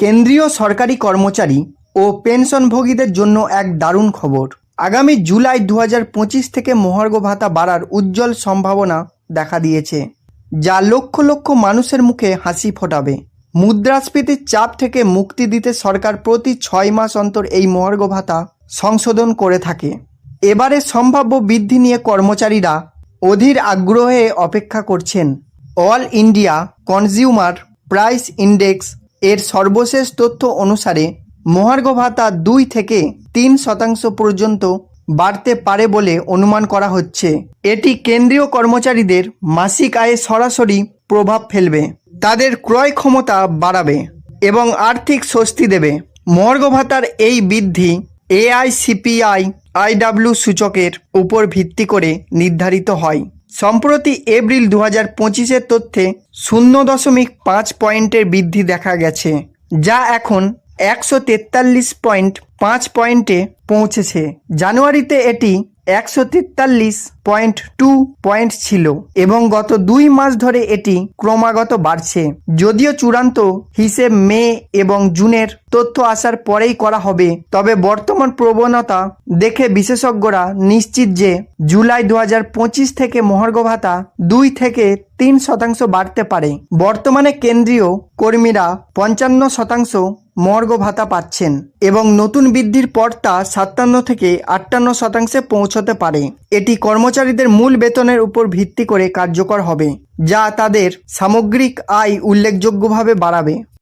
কেন্দ্রীয় সরকারি কর্মচারী ও পেনশনভোগীদের জন্য এক দারুণ খবর। আগামী জুলাই দু থেকে মহার্ঘ ভাতা বাড়ার উজ্জ্বল সম্ভাবনা দেখা দিয়েছে, যা লক্ষ লক্ষ মানুষের মুখে হাসি ফোটাবে। মুদ্রাস্ফীতির চাপ থেকে মুক্তি দিতে সরকার প্রতি ছয় মাস অন্তর এই মহার্ঘ ভাতা সংশোধন করে থাকে। এবারে সম্ভাব্য বৃদ্ধি নিয়ে কর্মচারীরা অধীর আগ্রহে অপেক্ষা করছেন। All India consumer price index এর সর্বশেষ তথ্য অনুসারে মহার্ঘ ভাতা দুই থেকে তিন শতাংশ পর্যন্ত বাড়তে পারে বলে অনুমান করা হচ্ছে। এটি কেন্দ্রীয় কর্মচারীদের মাসিক আয়ে সরাসরি প্রভাব ফেলবে, তাদের ক্রয় ক্ষমতা বাড়াবে এবং আর্থিক স্বস্তি দেবে। মহার্ঘ ভাতার এই বৃদ্ধি এআইসিপিআই আইডাব্লিউ সূচকের উপর ভিত্তি করে নির্ধারিত হয়। সম্প্রতি এপ্রিল দু হাজার পঁচিশের তথ্যে শূন্য দশমিক পাঁচ পয়েন্টের বৃদ্ধি দেখা গেছে, যা এখন একশো তেতাল্লিশ পয়েন্ট পাঁচ পয়েন্টে পৌঁছেছে। জানুয়ারিতে এটি একশো তেতাল্লিশ পয়েন্ট টু পয়েন্ট ছিল এবং গত দুই মাস ধরে এটি ক্রমাগত বাড়ছে। যদিও চূড়ান্ত হিসেব মে এবং জুনের তথ্য আসার পরেই করা হবে, তবে বর্তমান প্রবণতা দেখে বিশেষজ্ঞরা নিশ্চিত যে জুলাই দু হাজার পঁচিশ থেকে মহার্ঘ ভাতা দুই থেকে তিন শতাংশ বাড়তে পারে। বর্তমানে কেন্দ্রীয় কর্মীরা পঞ্চান্ন শতাংশ মর্গ ভাতা পাচ্ছেন এবং নতুন বৃদ্ধির পর তা সাতান্ন থেকে আটান্ন শতাংশে পৌঁছতে পারে। এটি কর্মচারীদের মূল বেতনের উপর ভিত্তি করে কার্যকর হবে, যা তাদের সামগ্রিক আয় উল্লেখযোগ্যভাবে বাড়াবে।